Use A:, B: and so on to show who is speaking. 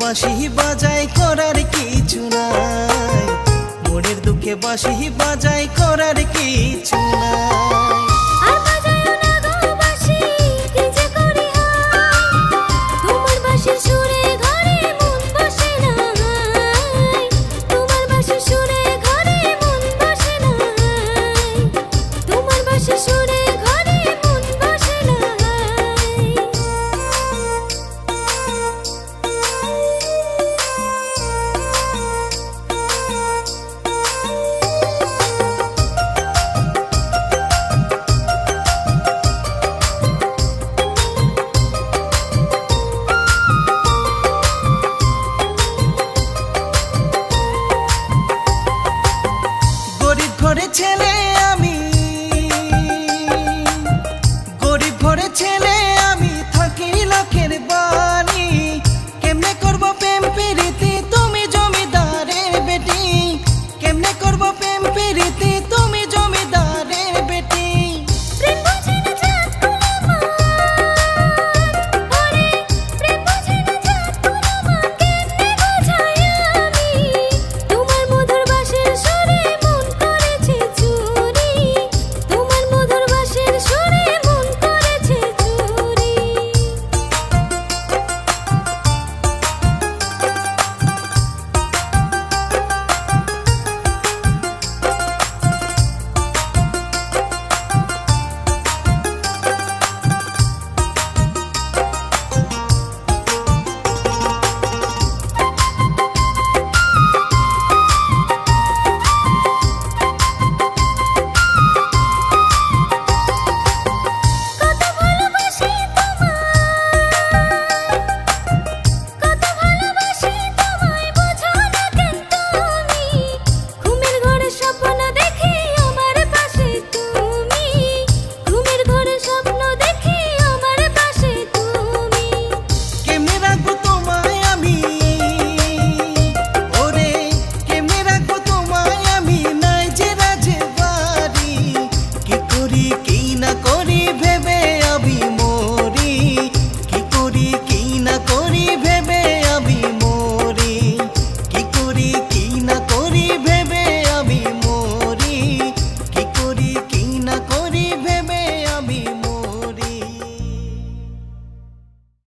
A: বাঁশি বাজাই করার কিছু নাই। মনের দুঃখে বাঁশি বাজাই করার কিছু নাই। ছেলে